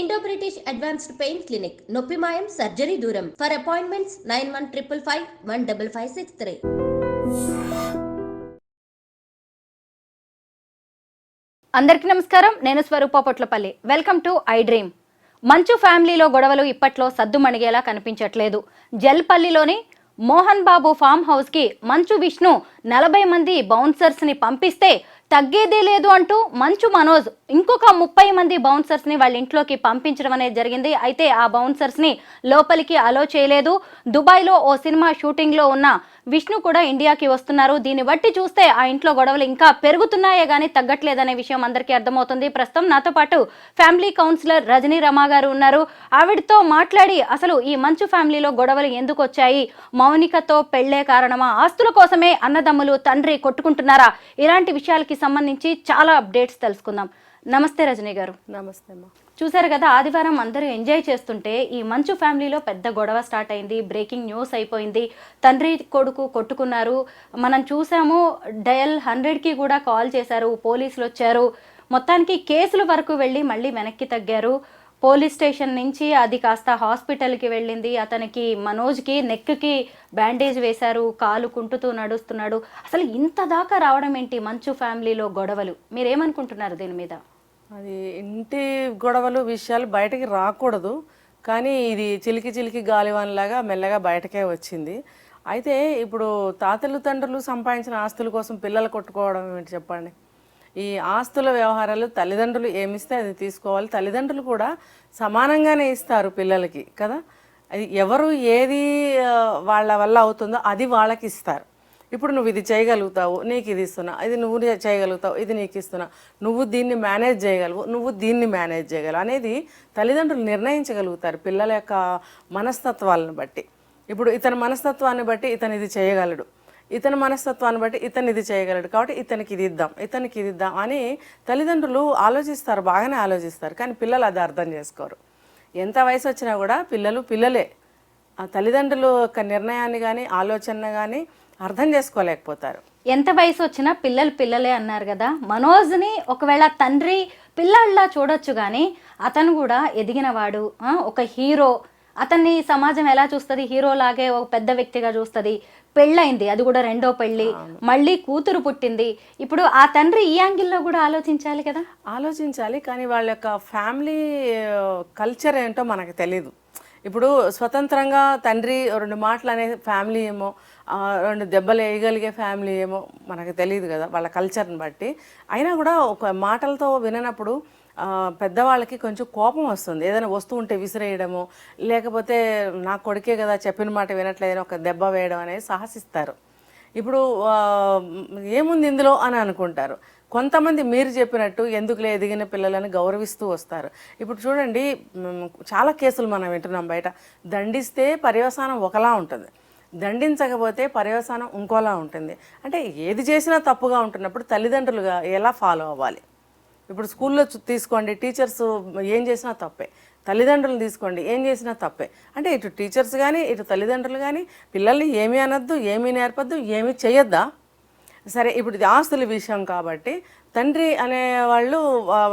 Indo British advanced pain clinic నొప్పి మాయం surgery దూరం for appointments nine one triple five one double five six three అందరికీ నమస్కారం. నేను Swarupa Potlapalli. Welcome to I dream Manchu ఫ్యామిలీలో గొడవలు ఇప్పట్లో సద్దుమణిగేలా కనిపించట్లేదు. జల్పల్లిలోని మోహన్ బాబు ఫామ్ హౌస్కి మంచు విష్ణు నలభై మంది బౌన్సర్స్ని పంపిస్తే తగ్గేదే లేదు అంటూ మంచు మనోజ్ ఇంకొక ముప్పై మంది బౌన్సర్స్ని వాళ్ళ ఇంట్లోకి పంపించడం అనేది జరిగింది. అయితే ఆ బౌన్సర్స్ని లోపలికి అలో చేయలేదు. దుబాయ్లో ఓ సినిమా షూటింగ్లో ఉన్న విష్ణు కూడా ఇండియాకి వస్తున్నారు. దీన్ని బట్టి చూస్తే ఆ ఇంట్లో గొడవలు ఇంకా పెరుగుతున్నాయే కానీ తగ్గట్లేదనే విషయం అందరికీ అర్థమవుతుంది. ప్రస్తుతం నాతో పాటు ఫ్యామిలీ కౌన్సిలర్ రజనీ రమా గారు ఉన్నారు. ఆవిడతో మాట్లాడి అసలు ఈ మంచు ఫ్యామిలీలో గొడవలు ఎందుకు వచ్చాయి? మౌనికతో పెళ్ళే కారణమా? ఆస్తుల కోసమే అన్నదమ్ములు తండ్రి కొట్టుకుంటున్నారా? ఇలాంటి విషయాలకి సంబంధించి చాలా అప్డేట్స్ తెలుసుకుందాం. నమస్తే రజనీ గారు. నమస్తే అమ్మా. చూసారు కదా ఆదివారం అందరూ ఎంజాయ్ చేస్తుంటే ఈ మంచు ఫ్యామిలీలో పెద్ద గొడవ స్టార్ట్ అయింది బ్రేకింగ్ న్యూస్ అయిపోయింది. తండ్రి కొడుకు కొట్టుకున్నారు. మనం చూసాము డయల్ హండ్రెడ్కి కూడా కాల్ చేశారు పోలీసులు వచ్చారు. మొత్తానికి కేసుల వరకు వెళ్ళి మళ్ళీ వెనక్కి తగ్గారు. పోలీస్ స్టేషన్ నుంచి అది కాస్త హాస్పిటల్కి వెళ్ళింది. అతనికి మనోజ్కి నెక్కి బ్యాండేజ్ వేశారు కాలు కుంటుతూ నడుస్తున్నాడు. అసలు ఇంత దాకా రావడం ఏంటి మంచు ఫ్యామిలీలో గొడవలు? మీరేమనుకుంటున్నారు దీని మీద? అది ఇంటి గొడవలు విషయాలు బయటకి రాకూడదు. కానీ ఇది చిలికి చిలికి గాలివాన్లాగా మెల్లగా బయటకే వచ్చింది. అయితే ఇప్పుడు తాతలు తండ్రులు సంపాదించిన ఆస్తుల కోసం పిల్లలు కొట్టుకోవడం ఏమిటి చెప్పండి? ఈ ఆస్తుల వ్యవహారాలు తల్లిదండ్రులు ఏమిస్తే అది తీసుకోవాలి. తల్లిదండ్రులు కూడా సమానంగానే ఇస్తారు పిల్లలకి కదా? అది ఎవరు ఏది వాళ్ళ వల్ల అవుతుందో అది వాళ్ళకి ఇస్తారు. ఇప్పుడు నువ్వు ఇది చేయగలుగుతావు నీకు ఇది ఇస్తున్నా ఇది నువ్వు చేయగలుగుతావు ఇది నీకు ఇస్తున్నా నువ్వు దీన్ని మేనేజ్ చేయగలవు నువ్వు దీన్ని మేనేజ్ చేయగలవు అనేది తల్లిదండ్రులు నిర్ణయించగలుగుతారు పిల్లల యొక్క మనస్తత్వాలను బట్టి. ఇప్పుడు ఇతని మనస్తత్వాన్ని బట్టి ఇతను ఇది చేయగలడు. ఇతని మనస్తత్వాన్ని బట్టి ఇతను ఇది చేయగలడు. కాబట్టి ఇతనికి ఇది ఇద్దాం ఇతనికి ఇది ఇద్దాం అని తల్లిదండ్రులు ఆలోచిస్తారు బాగానే ఆలోచిస్తారు. కానీ పిల్లలు అది అర్థం చేసుకోరు. ఎంత వయసు వచ్చినా కూడా పిల్లలు పిల్లలే. ఆ తల్లిదండ్రుల యొక్క నిర్ణయాన్ని కానీ ఆలోచన కానీ అర్థం చేసుకోలేకపోతారు. ఎంత వయసు వచ్చినా పిల్లలు పిల్లలే అన్నారు కదా. మనోజ్ని ఒకవేళ తండ్రి పిల్లల్లా చూడొచ్చు కానీ అతను కూడా ఎదిగినవాడు ఒక హీరో. అతన్ని సమాజం ఎలా చూస్తుంది? హీరో లాగే ఒక పెద్ద వ్యక్తిగా చూస్తుంది. పెళ్ళైంది అది కూడా రెండో పెళ్ళి. మళ్ళీ కూతురు పుట్టింది. ఇప్పుడు ఆ తండ్రి ఈ యాంగిల్లో కూడా ఆలోచించాలి కదా? ఆలోచించాలి కానీ వాళ్ళ యొక్క ఫ్యామిలీ కల్చర్ ఏంటో మనకు తెలీదు. ఇప్పుడు స్వతంత్రంగా తండ్రి రెండు మాటలు అనే ఫ్యామిలీ ఏమో రెండు దెబ్బలు వేయగలిగే ఫ్యామిలీ ఏమో మనకు తెలియదు కదా వాళ్ళ కల్చర్ని బట్టి. అయినా కూడా ఒక మాటలతో విననప్పుడు పెద్దవాళ్ళకి కొంచెం కోపం వస్తుంది. ఏదైనా వస్తువు ఉంటే విసిరేయడము లేకపోతే నా కొడుకే కదా చెప్పిన మాట వినట్లేదని ఒక దెబ్బ వేయడం అనేది సాహసిస్తారు. ఇప్పుడు ఏముంది ఇందులో అని అనుకుంటారు. కొంతమంది మీరు చెప్పినట్టు ఎందుకులే ఎదిగిన పిల్లలని గౌరవిస్తూ వస్తారు. ఇప్పుడు చూడండి చాలా కేసులు మనం వింటున్నాం బయట. దండిస్తే పర్యవసానం ఒకలా ఉంటుంది. దండించకపోతే పర్యవసానం ఇంకోలా ఉంటుంది. అంటే ఏది చేసినా తప్పుగా ఉంటున్నప్పుడు తల్లిదండ్రులుగా ఎలా ఫాలో అవ్వాలి? ఇప్పుడు స్కూల్లో తీసుకోండి టీచర్స్ ఏం చేసినా తప్పే. తల్లిదండ్రులు తీసుకోండి ఏం చేసినా తప్పే. అంటే ఇటు టీచర్స్ కానీ ఇటు తల్లిదండ్రులు కానీ పిల్లల్ని ఏమీ అనొద్దు ఏమీ నేర్పద్దు ఏమీ చేయొద్దా సరే ఇప్పుడు ఇది ఆస్తుల విషయం కాబట్టి తండ్రి అనే వాళ్ళు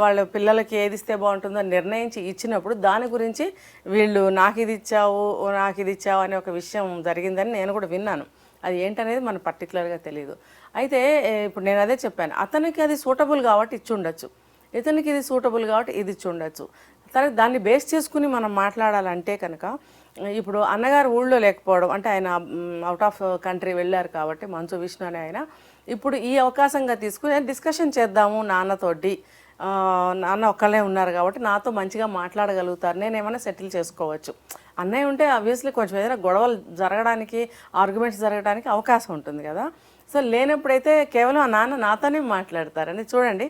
వాళ్ళ పిల్లలకి ఏది ఇస్తే బాగుంటుందో నిర్ణయించి ఇచ్చినప్పుడు దాని గురించి వీళ్ళు నాకు ఇది ఇచ్చావు నాకు ఇది ఇచ్చావు అనే ఒక విషయం జరిగిందని నేను కూడా విన్నాను. అది ఏంటనేది మనకు పర్టికులర్గా తెలియదు అయితే ఇప్పుడు నేను అదే చెప్పాను. అతనికి అది సూటబుల్ కాబట్టి ఇచ్చి ఉండొచ్చు. ఇతనికి ఇది సూటబుల్ కాబట్టి ఇది ఇచ్చి ఉండొచ్చు. తర్వాత దాన్ని బేస్ చేసుకుని మనం మాట్లాడాలంటే కనుక ఇప్పుడు అన్నగారు ఊళ్ళో లేకపోవడం అంటే ఆయన అవుట్ ఆఫ్ కంట్రీ వెళ్ళారు కాబట్టి మంచు విష్ణు అని ఆయన ఇప్పుడు ఈ అవకాశంగా తీసుకుని డిస్కషన్ చేద్దాము నాన్నతోటి. నాన్న ఒక్కళ్ళే ఉన్నారు కాబట్టి నాతో మంచిగా మాట్లాడగలుగుతారు. నేను ఏమైనా సెటిల్ చేసుకోవచ్చు. అన్నయ్య ఉంటే ఆబ్వియస్లీ కొంచెం ఏదైనా గొడవలు జరగడానికి ఆర్గ్యుమెంట్స్ జరగడానికి అవకాశం ఉంటుంది కదా. సో లేనప్పుడైతే కేవలం ఆ నాన్న నాతోనే మాట్లాడతారని చూడండి.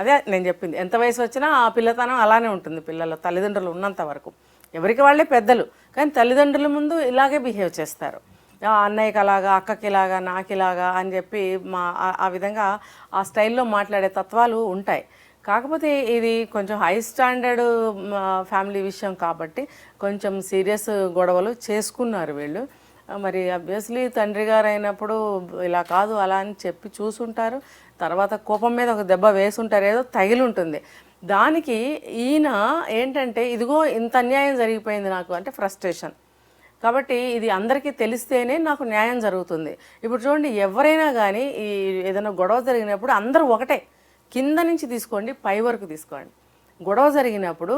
అదే నేను చెప్పింది. ఎంత వయసు వచ్చినా ఆ పిల్లతనం అలానే ఉంటుంది పిల్లలు తల్లిదండ్రులు ఉన్నంత వరకు. ఎవరికి వాళ్ళే పెద్దలు కానీ తల్లిదండ్రుల ముందు ఇలాగే బిహేవ్ చేస్తారు. అన్నయ్యకి అలాగా అక్కకి ఇలాగా నాకు ఇలాగా అని చెప్పి మా ఆ- విధంగా ఆ స్టైల్లో మాట్లాడే తత్వాలు ఉంటాయి. కాకపోతే ఇది కొంచెం హై స్టాండర్డ్ ఫ్యామిలీ విషయం కాబట్టి కొంచెం సీరియస్ గొడవలు చేసుకున్నారు వీళ్ళు. మరి అబ్వియస్లీ తండ్రి గారు అయినప్పుడు ఇలా కాదు అలా అని చెప్పి చూసుంటారు. తర్వాత కోపం మీద ఒక దెబ్బ వేసుంటారు ఏదో తగిలి ఉంటుంది దానికి ఈయన ఏంటంటే ఇదిగో ఇంత అన్యాయం జరిగిపోయింది నాకు అంటే ఫ్రస్ట్రేషన్. కాబట్టి ఇది అందరికీ తెలిస్తేనే నాకు న్యాయం జరుగుతుంది. ఇప్పుడు చూడండి ఎవరైనా కానీ ఈ ఏదైనా గొడవ జరిగినప్పుడు అందరూ ఒకటే. కింద నుంచి తీసుకోండి పై వరకు తీసుకోండి. గొడవ జరిగినప్పుడు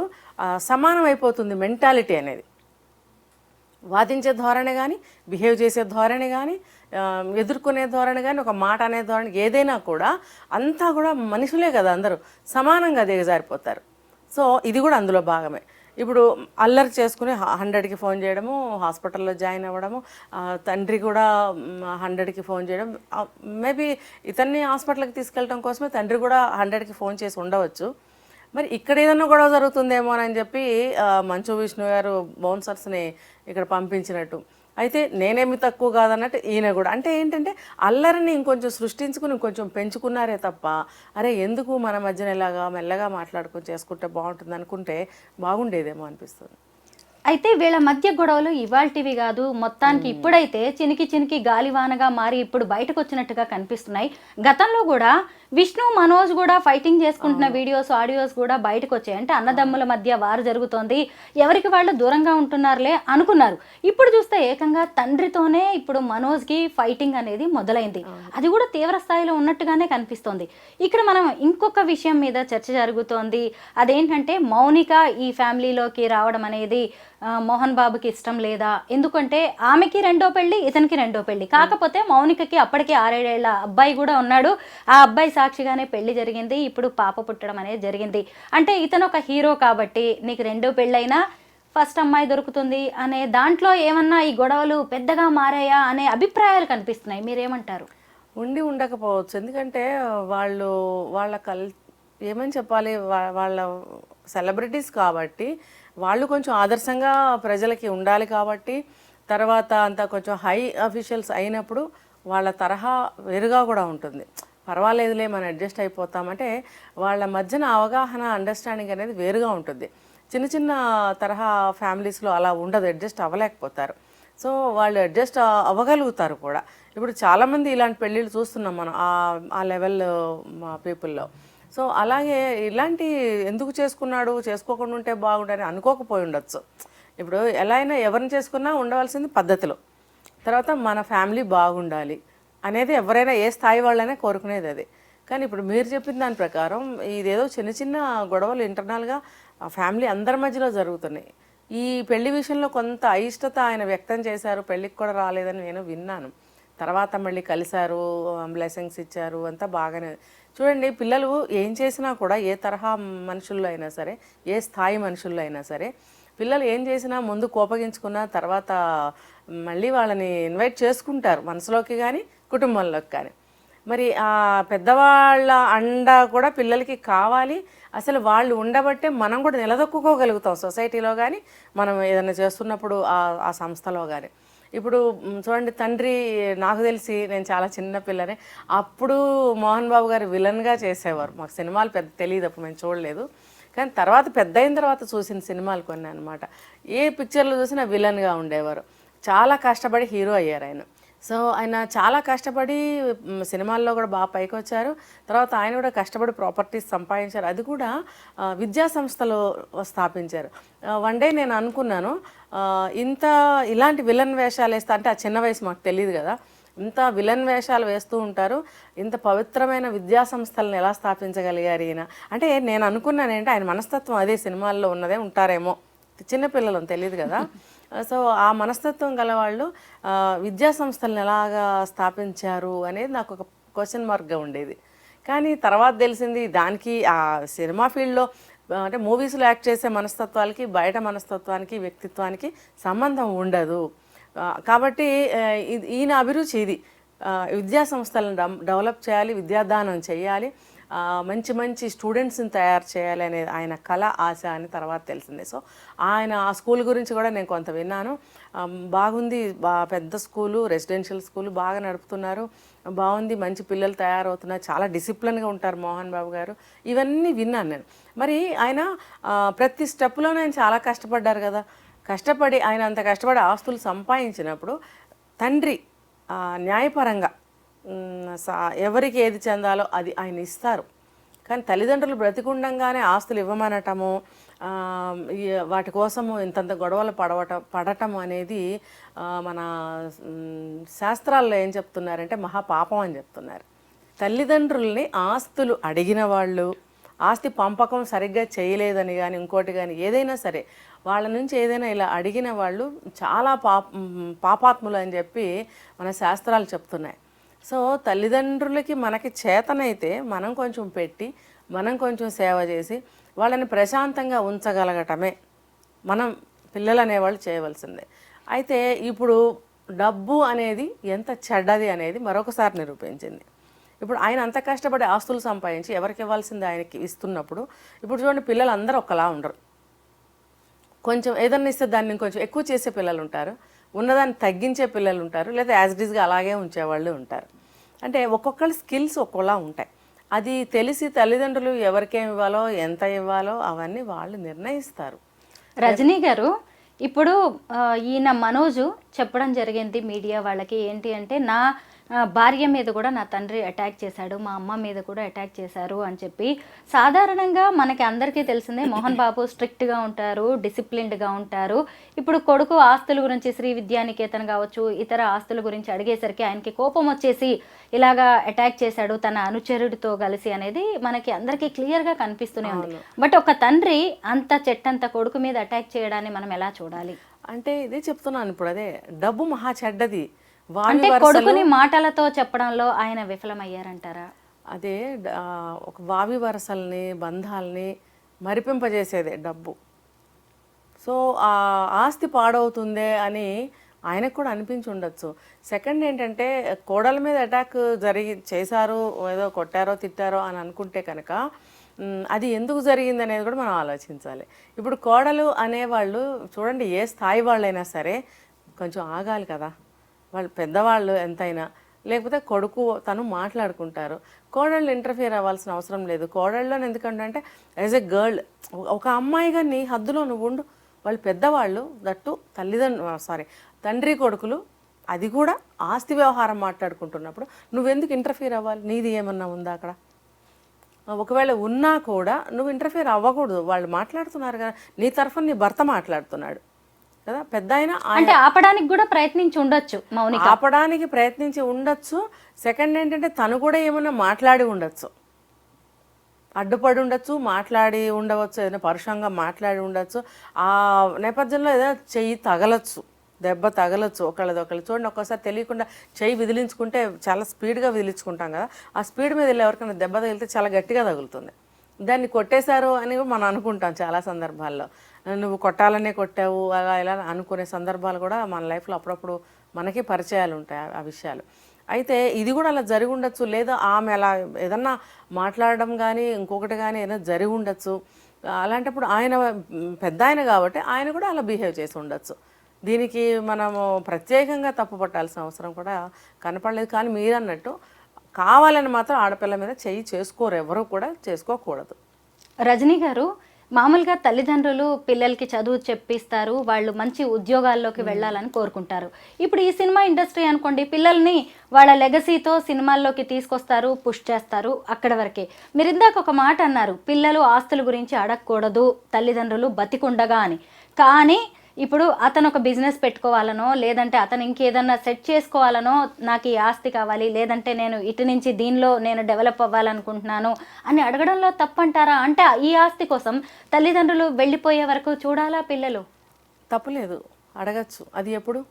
సమానం అయిపోతుంది మెంటాలిటీ అనేది. వాదించే ధోరణి కానీ బిహేవ్ చేసే ధోరణి కానీ ఎదుర్కొనే ధోరణి కానీ ఒక మాట అనే ధోరణి ఏదైనా కూడా అంతా కూడా మనుషులే కదా అందరూ. సమానంగా దిగజారిపోతారు. సో ఇది కూడా అందులో భాగమే. ఇప్పుడు అల్లరి చేసుకుని హండ్రెడ్కి ఫోన్ చేయడము హాస్పిటల్లో జాయిన్ అవ్వడము తండ్రి కూడా హండ్రెడ్కి ఫోన్ చేయడం మేబీ ఇతన్ని హాస్పిటల్కి తీసుకెళ్ళడం కోసమే తండ్రి కూడా హండ్రెడ్కి ఫోన్ చేసి ఉండవచ్చు. మరి ఇక్కడ ఏదైనా గొడవ జరుగుతుందేమో అని చెప్పి మంచు విష్ణు గారు బౌన్సర్స్ని ఇక్కడ పంపించినట్టు. అయితే నేనేమి తక్కువ కాదన్నట్టు ఈయన కూడా. అంటే ఏంటంటే అల్లరిని ఇంకొంచెం సృష్టించుకుని ఇంకొంచెం పెంచుకున్నారే తప్ప అరే ఎందుకు మన మధ్యన ఇలాగా మెల్లగా మాట్లాడుకొని చేసుకుంటే బాగుంటుంది అనుకుంటే బాగుండేదేమో అనిపిస్తుంది. అయితే వీళ్ళ మధ్య గొడవలు ఇవాల్టివి కాదు. మొత్తానికి ఇప్పుడైతే చినికి చినికి గాలివానగా మారి ఇప్పుడు బయటకు వచ్చినట్టుగా కనిపిస్తున్నాయి. గతంలో కూడా విష్ణు మనోజ్ కూడా ఫైటింగ్ చేసుకుంటున్న వీడియోస్ ఆడియోస్ కూడా బయటకు వచ్చాయి. అంటే అన్నదమ్ముల మధ్య వారు జరుగుతోంది. ఎవరికి వాళ్ళు దూరంగా ఉంటున్నారులే అనుకున్నారు. ఇప్పుడు చూస్తే ఏకంగా తండ్రితోనే ఇప్పుడు మనోజ్కి ఫైటింగ్ అనేది మొదలైంది. అది కూడా తీవ్ర స్థాయిలో ఉన్నట్టుగానే కనిపిస్తోంది. ఇక్కడ మనం ఇంకొక విషయం మీద చర్చ జరుగుతోంది. అదేంటంటే మౌనిక ఈ ఫ్యామిలీలోకి రావడం అనేది మోహన్ బాబుకి ఇష్టం లేదా? ఎందుకంటే ఆమెకి రెండో పెళ్ళి ఇతనికి రెండో పెళ్ళి కాకపోతే మౌనికకి అప్పటికే ఆరేడేళ్ళ అబ్బాయి కూడా ఉన్నాడు. ఆ అబ్బాయి సాక్షిగానే పెళ్ళి జరిగింది. ఇప్పుడు పాప పుట్టడం అనేది జరిగింది. అంటే ఇతను ఒక హీరో కాబట్టి నీకు రెండో పెళ్ళైనా ఫస్ట్ అమ్మాయి దొరుకుతుంది అనే దాంట్లో ఏమన్నా ఈ గొడవలు పెద్దగా మారాయా అనే అభిప్రాయాలు కనిపిస్తున్నాయి. మీరేమంటారు? ఉండి ఉండకపోవచ్చు. ఎందుకంటే వాళ్ళు వాళ్ళ కల్ ఏమని చెప్పాలి? వాళ్ళ సెలబ్రిటీస్ కాబట్టి వాళ్ళు కొంచెం ఆదర్శంగా ప్రజలకి ఉండాలి కాబట్టి తర్వాత అంతా కొంచెం హై అఫీషియల్స్ అయినప్పుడు వాళ్ళ తరహా వేరుగా కూడా ఉంటుంది. పర్వాలేదులే మనం అడ్జస్ట్ అయిపోతామంటే వాళ్ళ మధ్యన అవగాహన అండర్స్టాండింగ్ అనేది వేరుగా ఉంటుంది. చిన్న చిన్న తరహా ఫ్యామిలీస్లో అలా ఉండదు అడ్జస్ట్ అవ్వలేకపోతారు. సో వాళ్ళు అడ్జస్ట్ అవ్వగలుగుతారు కూడా. ఇప్పుడు చాలామంది ఇలాంటి పెళ్ళిళ్ళు చూస్తున్నాం మనం ఆ- ఆ లెవెల్ పీపుల్లో సో అలాగే ఇలాంటి ఎందుకు చేసుకున్నాడు? చేసుకోకుండా ఉంటే బాగుండని అనుకోకపోయి ఉండొచ్చు. ఇప్పుడు ఎలా అయినా ఎవరిని చేసుకున్నా ఉండవలసింది పద్ధతిలో. తర్వాత మన ఫ్యామిలీ బాగుండాలి అనేది ఎవరైనా ఏ స్థాయి వాళ్ళైనా కోరుకునేది అది. కానీ ఇప్పుడు మీరు చెప్పిన దాని ప్రకారం ఇదేదో చిన్న చిన్న గొడవలు ఇంటర్నల్గా ఫ్యామిలీ అందరి మధ్యలో జరుగుతున్నాయి. ఈ పెళ్ళి విషయంలో కొంత అయిష్టత ఆయన వ్యక్తం చేశారు పెళ్ళికి కూడా రాలేదని నేను విన్నాను. తర్వాత మళ్ళీ కలిశారు బ్లెస్సింగ్స్ ఇచ్చారు అంతా బాగానే. చూడండి పిల్లలు ఏం చేసినా కూడా ఏ తరహా మనుషుల్లో అయినా సరే ఏ స్థాయి మనుషుల్లో అయినా సరే పిల్లలు ఏం చేసినా ముందు కోపగించుకున్న తర్వాత మళ్ళీ వాళ్ళని ఇన్వైట్ చేసుకుంటారు మనసులోకి కానీ కుటుంబంలోకి కానీ. మరి ఆ పెద్దవాళ్ళ అండ కూడా పిల్లలకి కావాలి. అసలు వాళ్ళు ఉండబట్టే మనం కూడా నిలదొక్కుకోగలుగుతాం సొసైటీలో కానీ మనం ఏదైనా చేస్తున్నప్పుడు ఆ ఆ సంస్థలో కానీ. ఇప్పుడు చూడండి తండ్రి నాకు తెలిసి నేను చాలా చిన్న పిల్లనే. అప్పుడు మోహన్ బాబు గారు విలన్గా చేసేవారు. మాకు సినిమాలు పెద్ద తెలియదు అప్పుడు మేము చూడలేదు. కానీ తర్వాత పెద్ద అయిన తర్వాత చూసిన సినిమాలు కొన్ని అనమాట ఏ పిక్చర్లో చూసినా విలన్గా ఉండేవారు. చాలా కష్టపడి హీరో అయ్యారు ఆయన. సో ఆయన చాలా కష్టపడి సినిమాల్లో కూడా బాగా పైకి వచ్చారు తర్వాత ఆయన కూడా కష్టపడి ప్రాపర్టీస్ సంపాదించారు. అది కూడా విద్యా సంస్థలో స్థాపించారు. వన్ డే నేను అనుకున్నాను ఇంత ఇలాంటి విలన్ వేషాలు వేస్తా అంటే ఆ చిన్న వయసు మాకు తెలియదు కదా ఇంత విలన్ వేషాలు వేస్తూ ఉంటారు ఇంత పవిత్రమైన విద్యా సంస్థలను ఎలా స్థాపించగలిగారు ఈయన? అంటే నేను అనుకున్నాను ఏంటి ఆయన మనస్తత్వం అదే సినిమాల్లో ఉన్నదే ఉంటారేమో. చిన్నపిల్లలం తెలియదు కదా. సో ఆ మనస్తత్వం గల వాళ్ళు విద్యా సంస్థలను ఎలాగా స్థాపించారు అనేది నాకు ఒక క్వశ్చన్ మార్క్గా ఉండేది. కానీ తర్వాత తెలిసింది దానికి ఆ సినిమా ఫీల్డ్లో అంటే మూవీస్లో యాక్ట్ చేసే మనస్తత్వాలకి బయట మనస్తత్వానికి వ్యక్తిత్వానికి సంబంధం ఉండదు. కాబట్టి ఇది- ఈయన అభిరుచి ఇది. విద్యా సంస్థలను డెవలప్ చేయాలి విద్యాదానం చేయాలి. మంచి మంచి స్టూడెంట్స్ని తయారు చేయాలి అనేది ఆయన కళ ఆశ అని తర్వాత తెలిసిందే. సో ఆయన ఆ స్కూల్ గురించి కూడా నేను కొంత విన్నాను. బాగుంది బా పెద్ద స్కూలు రెసిడెన్షియల్ స్కూల్ బాగా నడుపుతున్నారు. బాగుంది మంచి పిల్లలు తయారవుతున్నారు. చాలా డిసిప్లిన్గా ఉంటారు మోహన్ బాబు గారు. ఇవన్నీ విన్నాను నేను. మరి ఆయన ప్రతి స్టెప్లోనే ఆయన చాలా కష్టపడ్డారు కదా. కష్టపడి ఆయన అంత కష్టపడి ఆస్తులు సంపాదించినప్పుడు తండ్రి న్యాయపరంగా ఎవరికి ఏది చెందాలో అది ఆయన ఇస్తారు. కానీ తల్లిదండ్రులు బ్రతికుండంగానే ఆస్తులు ఇవ్వమనటము వాటి కోసము ఇంతంత గొడవలు పడవటం పడటం అనేది మన శాస్త్రాల్లో ఏం చెప్తున్నారంటే మహాపాపం అని చెప్తున్నారు. తల్లిదండ్రుల్ని ఆస్తులు అడిగిన వాళ్ళు ఆస్తి పంపకం సరిగ్గా చేయలేదని కానీ ఇంకోటి కానీ ఏదైనా సరే వాళ్ళ నుంచి ఏదైనా ఇలా అడిగిన వాళ్ళు చాలా పాప పాపాత్ములు అని చెప్పి మన శాస్త్రాలు చెప్తున్నాయి. సో తల్లిదండ్రులకి మనకి చేతనైతే మనం కొంచెం పెట్టి మనం కొంచెం సేవ చేసి వాళ్ళని ప్రశాంతంగా ఉంచగలగటమే. మనం పిల్లలు అనేవాళ్ళు చేయవలసిందే. అయితే ఇప్పుడు డబ్బు అనేది ఎంత చెడ్డది అనేది మరొకసారి నిరూపించింది. ఇప్పుడు ఆయన అంత కష్టపడి ఆస్తులు సంపాదించి ఎవరికి ఇవ్వాల్సింది ఆయనకి ఇస్తున్నప్పుడు ఇప్పుడు చూడండి పిల్లలు అందరూ ఒకలా ఉండరు. కొంచెం ఏదన్నా ఇస్తే దాన్ని కొంచెం ఎక్కువ చేసే పిల్లలు ఉంటారు. ఉన్నదాన్ని తగ్గించే పిల్లలు ఉంటారు లేదా యాజ్ డిజ్గా అలాగే ఉంచేవాళ్ళు ఉంటారు. అంటే ఒక్కొక్కళ్ళ స్కిల్స్ ఒక్కోలా ఉంటాయి. అది తెలిసి తల్లిదండ్రులు ఎవరికేం ఇవ్వాలో ఎంత ఇవ్వాలో అవన్నీ వాళ్ళు నిర్ణయిస్తారు. రజనీ గారు ఇప్పుడు ఈయన మనోజు చెప్పడం జరిగింది మీడియా వాళ్ళకి ఏంటి అంటే నా భార్య మీద కూడా నా తండ్రి అటాక్ చేశాడు మా అమ్మ మీద కూడా అటాక్ చేశారు అని చెప్పి సాధారణంగా మనకి అందరికీ తెలిసిందే మోహన్ బాబు స్ట్రిక్ట్గా ఉంటారు డిసిప్లిన్డ్గా ఉంటారు. ఇప్పుడు కొడుకు ఆస్తుల గురించి శ్రీ విద్యానికేతన్ కావచ్చు ఇతర ఆస్తుల గురించి అడిగేసరికి ఆయనకి కోపం వచ్చేసి ఇలాగా అటాక్ చేశాడు తన అనుచరుడితో కలిసి అనేది మనకి అందరికీ క్లియర్గా కనిపిస్తూనే ఉంది. బట్ ఒక తండ్రి అంత చెట్టంత కొడుకు మీద అటాక్ చేయడాన్ని మనం ఎలా చూడాలి? అంటే ఇదే చెప్తున్నాను ఇప్పుడు అదే డబ్బు మహా చెడ్డది. అంటే కొడుకుని మాటలతో చెప్పడంలో ఆయన విఫలమయ్యారంటారా? అదే ఒక వావి వరసల్ని బంధాల్ని మరిపింపజేసేదే డబ్బు. సో ఆ ఆస్తి పాడవుతుందే అని ఆయనకు కూడా అనిపించి ఉండొచ్చు సెకండ్ ఏంటంటే కోడల మీద అటాక్ జరిగి చేశారు ఏదో కొట్టారో తిట్టారో అని అనుకుంటే కనుక అది ఎందుకు జరిగింది అనేది కూడా మనం ఆలోచించాలి. ఇప్పుడు కోడలు అనేవాళ్ళు చూడండి ఏ స్థాయి వాళ్ళైనా సరే కొంచెం ఆగాలి కదా. వాళ్ళు పెద్దవాళ్ళు ఎంతైనా లేకపోతే కొడుకు తను మాట్లాడుకుంటారు. కోడళ్ళు ఇంటర్ఫియర్ అవ్వాల్సిన అవసరం లేదు. కోడళ్ళని ఎందుకంటే యాజ్ ఎ గర్ల్ ఒక అమ్మాయిగా నీ హద్దులో నువ్వు ఉండు. వాళ్ళు పెద్దవాళ్ళు దట్టు తల్లిదండ్రు సారీ తండ్రి కొడుకులు అది కూడా ఆస్తి వ్యవహారం మాట్లాడుకుంటున్నప్పుడు నువ్వెందుకు ఇంటర్ఫియర్ అవ్వాలి? నీది ఏమన్నా ఉందా అక్కడ? ఒకవేళ ఉన్నా కూడా నువ్వు ఇంటర్ఫియర్ అవ్వకూడదు. వాళ్ళు మాట్లాడుతున్నారు కదా నీ తరఫున నీ భర్త మాట్లాడుతున్నాడు. కదా? పెద్ద ఆయన అంటే ఆపడానికి కూడా ప్రయత్నించి ఉండొచ్చు మౌనిక. ఆపడానికి ప్రయత్నించి ఉండొచ్చు. సెకండ్ ఏంటంటే తను కూడా ఏమన్నా మాట్లాడి ఉండొచ్చు. అడ్డుపడి ఉండొచ్చు మాట్లాడి ఉండవచ్చు ఏదైనా పరుషంగా మాట్లాడి ఉండొచ్చు. ఆ నేపథ్యంలో ఏదైనా చెయ్యి తగలచ్చు దెబ్బ తగలచ్చు ఒకళ్ళది ఒకళ్ళు. చూడండి ఒక్కోసారి తెలియకుండా చెయ్యి విదిలించుకుంటే చాలా స్పీడ్గా విదిలించుకుంటాం కదా. ఆ స్పీడ్ మీద వెళ్ళి ఎవరికైనా దెబ్బ తగిలితే చాలా గట్టిగా తగులుతుంది. దాన్ని కొట్టేశారు అని మనం అనుకుంటాం చాలా సందర్భాల్లో. నువ్వు కొట్టాలనే కొట్టావు అలా ఇలా అనుకునే సందర్భాలు కూడా మన లైఫ్లో అప్పుడప్పుడు మనకి పరిచయాలు ఉంటాయి ఆ- విషయాలు. అయితే ఇది కూడా అలా జరిగి ఉండొచ్చు లేదా ఆమె అలా ఏదన్నా మాట్లాడడం కానీ ఇంకొకటి కానీ ఏదైనా జరిగి ఉండొచ్చు. అలాంటప్పుడు ఆయన పెద్ద ఆయన కాబట్టి ఆయన కూడా అలా బిహేవ్ చేసి ఉండొచ్చు. దీనికి మనము ప్రత్యేకంగా తప్పు పట్టాల్సిన అవసరం కూడా కనపడలేదు. కానీ మీరు అన్నట్టు కావాలని మాత్రం ఆడపిల్ల మీద చెయ్యి చేసుకోరు ఎవరు కూడా చేసుకోకూడదు. రజనీ గారు మామూలుగా తల్లిదండ్రులు పిల్లలకి చదువు చెప్పిస్తారు వాళ్ళు మంచి ఉద్యోగాల్లోకి వెళ్ళాలని కోరుకుంటారు. ఇప్పుడు ఈ సినిమా ఇండస్ట్రీ అనుకోండి పిల్లల్ని వాళ్ళ లెగసీతో సినిమాల్లోకి తీసుకొస్తారు పుష్ చేస్తారు అక్కడ వరకే. మీరు ఇందాక ఒక మాట అన్నారు పిల్లలు ఆస్తుల గురించి అడగకూడదు తల్లిదండ్రులు బతికుండగా అని. కానీ ఇప్పుడు అతను ఒక బిజినెస్ పెట్టుకోవాలనో లేదంటే అతను ఇంకేదన్నా సెట్ చేసుకోవాలనో నాకు ఈ ఆస్తి కావాలి లేదంటే నేను ఇటు నుంచి దీనిలో నేను డెవలప్ అవ్వాలనుకుంటున్నాను అని అడగడంలో తప్పంటారా? అంటే ఈ ఆస్తి కోసం తల్లిదండ్రులు వెళ్ళిపోయే వరకు చూడాలా పిల్లలు? తప్పులేదు. అడగచ్చు. అది ఎప్పుడు?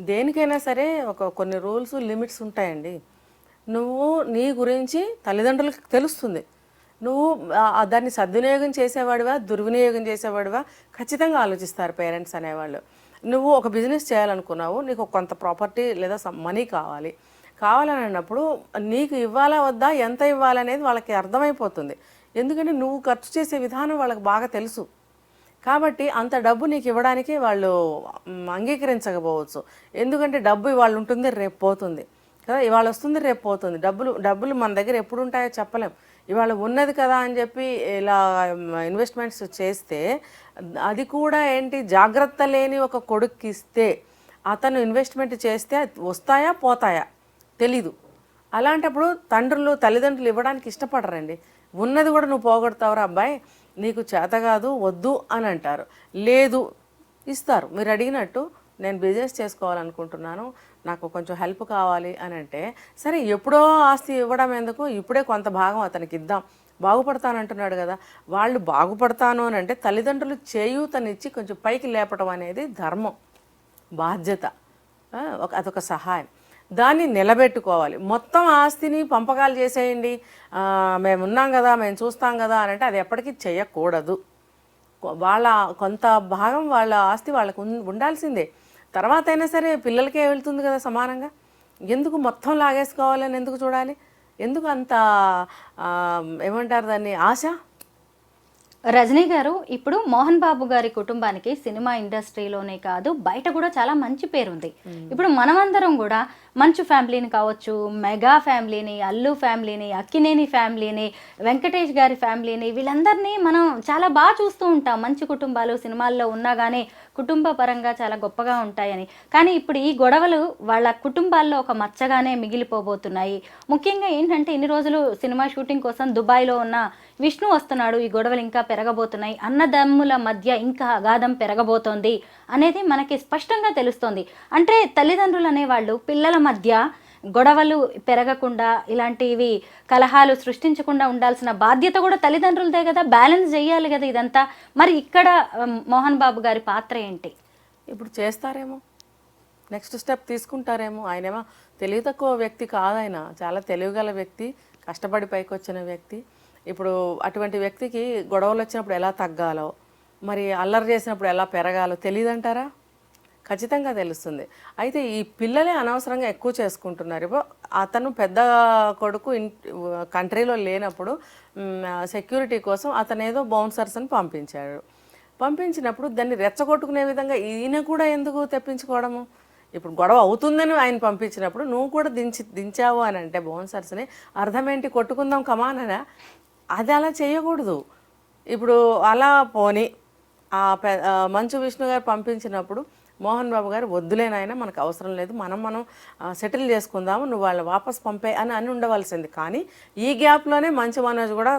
దేనికైనా సరే ఒక కొన్ని రూల్స్ లిమిట్స్ ఉంటాయండి. నువ్వు నీ గురించి తల్లిదండ్రులకు తెలుస్తుంది. నువ్వు దాన్ని సద్వినియోగం చేసేవాడివా దుర్వినియోగం చేసేవాడివా? ఖచ్చితంగా ఆలోచిస్తారు పేరెంట్స్ అనేవాళ్ళు. నువ్వు ఒక బిజినెస్ చేయాలనుకున్నావు నీకు కొంత ప్రాపర్టీ లేదా మనీ కావాలి. కావాలని అన్నప్పుడు నీకు ఇవ్వాలా వద్దా ఎంత ఇవ్వాలనేది వాళ్ళకి అర్థమైపోతుంది. ఎందుకంటే నువ్వు ఖర్చు చేసే విధానం వాళ్ళకి బాగా తెలుసు. కాబట్టి అంత డబ్బు నీకు ఇవ్వడానికి వాళ్ళు అంగీకరించకపోవచ్చు. ఎందుకంటే డబ్బు ఇవాళ ఉంటుంది రేపు పోతుంది. కదా ఇవాళ వస్తుంది రేపు పోతుంది. డబ్బులు డబ్బులు మన దగ్గర ఎప్పుడు ఉంటాయో చెప్పలేం. ఇవాళ ఉన్నది కదా అని చెప్పి ఇలా ఇన్వెస్ట్మెంట్స్ చేస్తే అది కూడా ఏంటి జాగ్రత్త లేని ఒక కొడుక్కి ఇస్తే అతను ఇన్వెస్ట్మెంట్ చేస్తే వస్తాయా పోతాయా? తెలీదు. అలాంటప్పుడు తండ్రులు తల్లిదండ్రులు ఇవ్వడానికి ఇష్టపడరండి. ఉన్నది కూడా నువ్వు పోగొడతావురా అబ్బాయి నీకు చేత కాదు వద్దు అని అంటారు. లేదు ఇస్తారు. మీరు అడిగినట్టు నేను బిజినెస్ చేసుకోవాలనుకుంటున్నాను నాకు కొంచెం హెల్ప్ కావాలి అని అంటే సరే ఎప్పుడో ఆస్తి ఇవ్వడం ఎందుకు? ఇప్పుడే కొంత భాగం అతనికి ఇద్దాం. బాగుపడతానంటున్నాడు కదా. వాళ్ళు బాగుపడతాను అని అంటే తల్లిదండ్రులు చేయూతనిచ్చి కొంచెం పైకి లేపడం అనేది ధర్మం బాధ్యత ఒక అదొక సహాయం. దాన్ని నిలబెట్టుకోవాలి. మొత్తం ఆస్తిని పంపకాలు చేసేయండి. మేమున్నాం మేము ఉన్నాం కదా మేము చూస్తాం కదా అని అంటే అది ఎప్పటికీ చేయకూడదు. వాళ్ళ కొంత భాగం వాళ్ళ ఆస్తి వాళ్ళకు ఉండాల్సిందే. తర్వాత అయినా సరే పిల్లలకే వెళ్తుంది కదా సమానంగా? ఎందుకు మొత్తం లాగేసుకోవాలని ఎందుకు చూడాలి? ఎందుకు అంత ఏమంటారు దాన్ని ఆశ? రజనీ గారు ఇప్పుడు మోహన్ బాబు గారి కుటుంబానికి సినిమా ఇండస్ట్రీలోనే కాదు బయట కూడా చాలా మంచి పేరుంది. ఇప్పుడు మనమందరం కూడా మంచు ఫ్యామిలీని కావచ్చు మెగా ఫ్యామిలీని అల్లు ఫ్యామిలీని అక్కినేని ఫ్యామిలీని వెంకటేష్ గారి ఫ్యామిలీని వీళ్ళందరినీ మనం చాలా బాగా చూస్తూ ఉంటాం. మంచి కుటుంబాలు సినిమాల్లో ఉన్నా కానీ కుటుంబ పరంగా చాలా గొప్పగా ఉంటాయని. కానీ ఇప్పుడు ఈ గొడవలు వాళ్ళ కుటుంబాల్లో ఒక మచ్చగానే మిగిలిపోబోతున్నాయి. ముఖ్యంగా ఏంటంటే ఇన్ని రోజులు సినిమా షూటింగ్ కోసం దుబాయ్లో ఉన్న విష్ణు వస్తున్నాడు. ఈ గొడవలు ఇంకా పెరగబోతున్నాయి. అన్నదమ్ముల మధ్య ఇంకా అగాధం పెరగబోతోంది అనేది మనకి స్పష్టంగా తెలుస్తోంది. అంటే తల్లిదండ్రులు అనేవాళ్ళు పిల్లల మధ్య గొడవలు పెరగకుండా ఇలాంటివి కలహాలు సృష్టించకుండా ఉండాల్సిన బాధ్యత కూడా తల్లిదండ్రులదే కదా. బ్యాలెన్స్ చేయాలి కదా ఇదంతా. మరి ఇక్కడ మోహన్ బాబు గారి పాత్ర ఏంటి? ఇప్పుడు చేస్తారేమో. నెక్స్ట్ స్టెప్ తీసుకుంటారేమో. ఆయనేమో తెలివి తక్కువ వ్యక్తి కాదాయన. చాలా తెలివిగల వ్యక్తి కష్టపడి పైకి వచ్చిన వ్యక్తి. ఇప్పుడు అటువంటి వ్యక్తికి గొడవలు వచ్చినప్పుడు ఎలా తగ్గాలో మరి అల్లరి చేసినప్పుడు ఎలా పెరగాలో తెలియదంటారా? ఖచ్చితంగా తెలుస్తుంది. అయితే ఈ పిల్లలే అనవసరంగా ఎక్కువ చేసుకుంటున్నారు. అతను పెద్ద కొడుకు ఇన్ కంట్రీలో లేనప్పుడు సెక్యూరిటీ కోసం అతను ఏదో బౌన్సర్స్ అని పంపించాడు. పంపించినప్పుడు దాన్ని రెచ్చగొట్టుకునే విధంగా ఈయన కూడా ఎందుకు తెప్పించుకోవడము? ఇప్పుడు గొడవ అవుతుందని ఆయన పంపించినప్పుడు నువ్వు కూడా దించి దించావు అని అంటే బౌన్సర్స్ని అర్థమేంటి కొట్టుకుందాం కమానరా అది అలా చేయకూడదు. ఇప్పుడు అలా పోని ఆ పె- ఆ మంచు విష్ణు గారు పంపించినప్పుడు మోహన్ బాబు గారు వద్దులేనాయన మనకు అవసరం లేదు. మనం మనం సెటిల్ చేసుకుందాము నువ్వు వాళ్ళని వాపస్ పంపే అని అని ఉండవలసింది. కానీ ఈ గ్యాప్లోనే మంచి మనోజ్ కూడా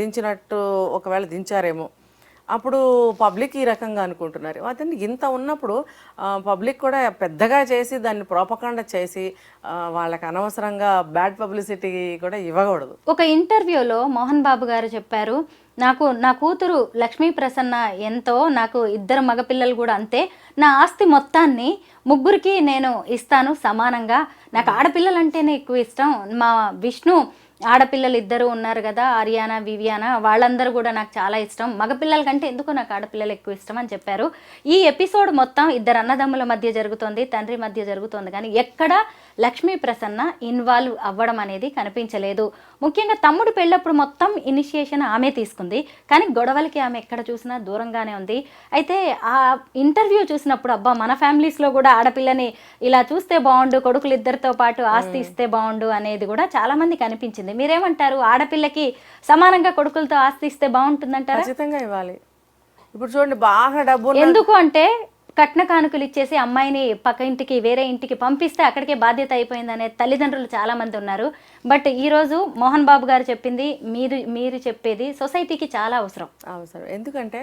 దించినట్టు ఒకవేళ దించారేమో. అప్పుడు పబ్లిక్ ఈ రకంగా అనుకుంటున్నారు. అతన్ని ఇంత ఉన్నప్పుడు పబ్లిక్ కూడా పెద్దగా చేసి దాన్ని ప్రోపకాండ చేసి వాళ్ళకి అనవసరంగా బ్యాడ్ పబ్లిసిటీ కూడా ఇవ్వకూడదు. ఒక ఇంటర్వ్యూలో మోహన్ బాబు గారు చెప్పారు నాకు నా కూతురు లక్ష్మీ ప్రసన్న ఎంతో నాకు ఇద్దరు మగపిల్లలు కూడా అంతే. నా ఆస్తి మొత్తాన్ని ముగ్గురికి నేను ఇస్తాను సమానంగా. నాకు ఆడపిల్లలు అంటేనే ఎక్కువ ఇష్టం. మా విష్ణు ఆడపిల్లలు ఇద్దరు ఉన్నారు కదా ఆర్యానా వివియానా వాళ్ళందరూ కూడా నాకు చాలా ఇష్టం. మగపిల్లల కంటే ఎందుకో నాకు ఆడపిల్లలు ఎక్కువ ఇష్టం అని చెప్పారు. ఈ ఎపిసోడ్ మొత్తం ఇద్దరు అన్నదమ్ముల మధ్య జరుగుతోంది తండ్రి మధ్య జరుగుతోంది. కానీ ఎక్కడ లక్ష్మీ ప్రసన్న ఇన్వాల్వ్ అవ్వడం అనేది కనిపించలేదు. ముఖ్యంగా తమ్ముడు పెళ్ళప్పుడు మొత్తం ఇనిషియేషన్ ఆమె తీసుకుంది. కానీ గొడవలకి ఆమె ఎక్కడ చూసినా దూరంగానే ఉంది. అయితే ఆ ఇంటర్వ్యూ చూసినప్పుడు అబ్బా మన ఫ్యామిలీస్లో కూడా ఆడపిల్లని ఇలా చూస్తే బాగుండు కొడుకులు ఇద్దరితో పాటు ఆస్తి ఇస్తే బాగుండు అనేది కూడా చాలా మంది కనిపించింది. మీరేమంటారు? ఆడపిల్లకి సమానంగా కొడుకులతో ఆస్తి ఇస్తే బాగుంటుందంటారా? ఖచ్చితంగా ఇవ్వాలి. ఇప్పుడు చూడండి బాగా డబ్బు ఎందుకు అంటే కట్న కానుకలు ఇచ్చేసి అమ్మాయిని పక్క ఇంటికి వేరే ఇంటికి పంపిస్తే అక్కడికే బాధ్యత అయిపోయిందనే తల్లిదండ్రులు చాలామంది ఉన్నారు. బట్ ఈరోజు మోహన్ బాబు గారు చెప్పింది మీరు మీరు చెప్పేది సొసైటీకి చాలా అవసరం. అవసరం. ఎందుకంటే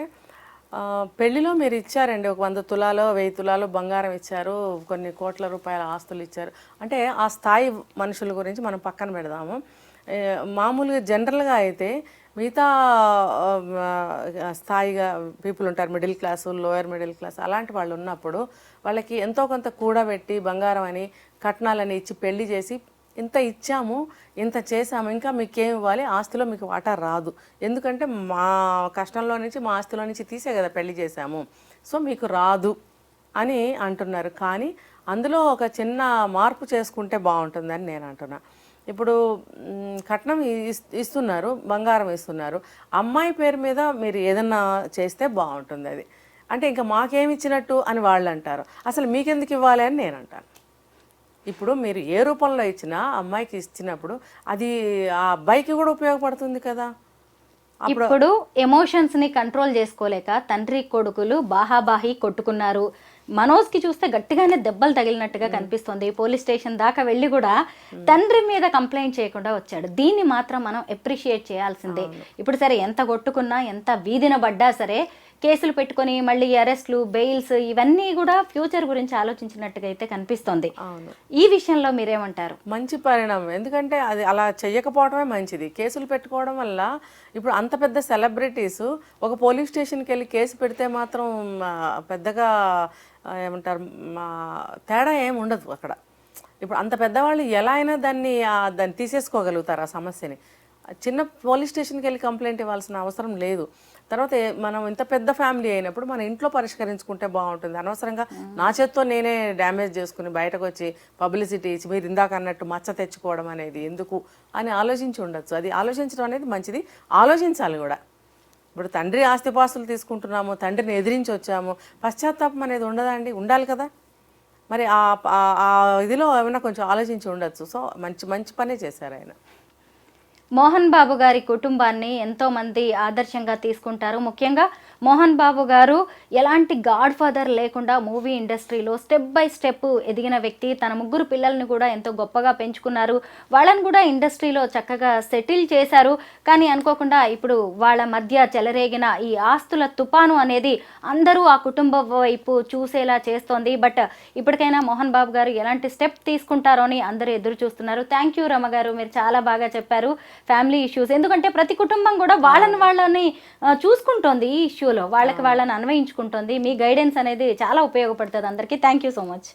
పెళ్ళిలో మీరు ఇచ్చారండి ఒక వంద తులాలో వెయ్యి తులాలో బంగారం ఇచ్చారు కొన్ని కోట్ల రూపాయల ఆస్తులు ఇచ్చారు. అంటే ఆ స్థాయి మనుషుల గురించి మనం పక్కన పెడదాము. మామూలుగా జనరల్గా అయితే మిగతా స్థాయిగా పీపుల్ ఉంటారు middle class lower middle class అలాంటి వాళ్ళు ఉన్నప్పుడు వాళ్ళకి ఎంతో కొంత కూడబెట్టి బంగారం అని కట్నాలని ఇచ్చి పెళ్ళి చేసి ఇంత ఇచ్చాము ఇంత చేసాము ఇంకా మీకేం ఇవ్వాలి? ఆస్తిలో మీకు వాటా రాదు. ఎందుకంటే మా కష్టంలో నుంచి మా ఆస్తిలో నుంచి తీసే కదా పెళ్ళి చేశాము. సో మీకు రాదు అని అంటున్నారు. కానీ అందులో ఒక చిన్న మార్పు చేసుకుంటే బాగుంటుందని నేను అంటున్నాను ఇప్పుడు కట్నం ఇస్తున్నారు బంగారం ఇస్తున్నారు. అమ్మాయి పేరు మీద మీరు ఏదన్నా చేస్తే బాగుంటుంది అది. అంటే ఇంకా మాకేమిచ్చినట్టు అని వాళ్ళు అంటారు అసలు మీకెందుకు ఇవ్వాలి అని నేను అంటాను ఇప్పుడు మీరు ఏ రూపంలో ఇచ్చినా అమ్మాయికి ఇచ్చినప్పుడు అది ఆ అబ్బాయికి కూడా ఉపయోగపడుతుంది కదా. ఇప్పుడు ఎమోషన్స్ని కంట్రోల్ చేసుకోలేక తండ్రి కొడుకులు బాహాబాహి కొట్టుకున్నారు. మనోజ్కి చూస్తే గట్టిగానే దెబ్బలు తగిలినట్టుగా కనిపిస్తుంది. పోలీస్ స్టేషన్ దాకా వెళ్ళి కూడా తండ్రి మీద కంప్లైంట్ చేయకుండా వచ్చాడు. దీన్ని మాత్రం మనం అప్రిషియేట్ చేయాల్సిందే. ఇప్పుడు సరే ఎంత కొట్టుకున్నా ఎంత వీధిన పడ్డా సరే కేసులు పెట్టుకొని మళ్ళీ అరెస్ట్లు బెయిల్స్ ఇవన్నీ కూడా ఫ్యూచర్ గురించి ఆలోచించినట్టుగా అయితే కనిపిస్తోంది. ఈ విషయంలో మీరేమంటారు? మంచి పరిణామం. ఎందుకంటే అది అలా చెయ్యకపోవడమే మంచిది. కేసులు పెట్టుకోవడం వల్ల ఇప్పుడు అంత పెద్ద సెలబ్రిటీస్ ఒక పోలీస్ స్టేషన్కి వెళ్ళి కేసు పెడితే మాత్రం పెద్దగా ఏమంటారు మా తేడా ఏమి ఉండదు అక్కడ. ఇప్పుడు అంత పెద్దవాళ్ళు ఎలా అయినా దాన్ని దాన్ని తీసేసుకోగలుగుతారు ఆ సమస్యని. చిన్న పోలీస్ స్టేషన్కి వెళ్ళి కంప్లైంట్ ఇవ్వాల్సిన అవసరం లేదు. తర్వాత మనం ఇంత పెద్ద ఫ్యామిలీ అయినప్పుడు మన ఇంట్లో పరిష్కరించుకుంటే బాగుంటుంది. అనవసరంగా నా చేత్తో నేనే డ్యామేజ్ చేసుకుని బయటకు వచ్చి పబ్లిసిటీ ఇచ్చి మీరు ఇందాక అన్నట్టు మచ్చ తెచ్చుకోవడం అనేది ఎందుకు అని ఆలోచించి ఉండొచ్చు. అది ఆలోచించడం అనేది మంచిది. ఆలోచించాలి కూడా. ఇప్పుడు తండ్రి ఆస్తిపాస్తులు తీసుకుంటున్నాము తండ్రిని ఎదిరించి వచ్చాము. పశ్చాత్తాపం అనేది ఉండదండి ఉండాలి కదా. మరి ఆ ఆ- ఇదిలో ఏమైనా కొంచెం ఆలోచించి ఉండొచ్చు. సో మంచి మంచి పనే చేశారు ఆయన. మోహన్ బాబు గారి కుటుంబాన్ని ఎంతో మంది ఆదర్శంగా తీసుకుంటారు. ముఖ్యంగా మోహన్ బాబు గారు ఎలాంటి గాడ్ ఫాదర్ లేకుండా మూవీ ఇండస్ట్రీలో స్టెప్ బై స్టెప్ ఎదిగిన వ్యక్తి. తన ముగ్గురు పిల్లల్ని కూడా ఎంతో గొప్పగా పెంచుకున్నారు. వాళ్ళని కూడా ఇండస్ట్రీలో చక్కగా సెటిల్ చేశారు. కానీ అనుకోకుండా ఇప్పుడు వాళ్ళ మధ్య చెలరేగిన ఈ ఆస్తుల తుపాను అనేది అందరూ ఆ కుటుంబ వైపు చూసేలా చేస్తోంది. బట్ ఇప్పటికైనా మోహన్ బాబు గారు ఎలాంటి స్టెప్ తీసుకుంటారో అని అందరూ ఎదురు చూస్తున్నారు. థ్యాంక్ యూ రమగారు మీరు చాలా బాగా చెప్పారు. ఫ్యామిలీ ఇష్యూస్ ఎందుకంటే ప్రతి కుటుంబం కూడా వాళ్ళని వాళ్ళని చూసుకుంటోంది ఈ ఇష్యూలో వాళ్ళకి వాళ్ళని అన్వయించుకుంటుంది. మీ గైడెన్స్ అనేది చాలా ఉపయోగపడుతుంది అందరికీ. Thank you so much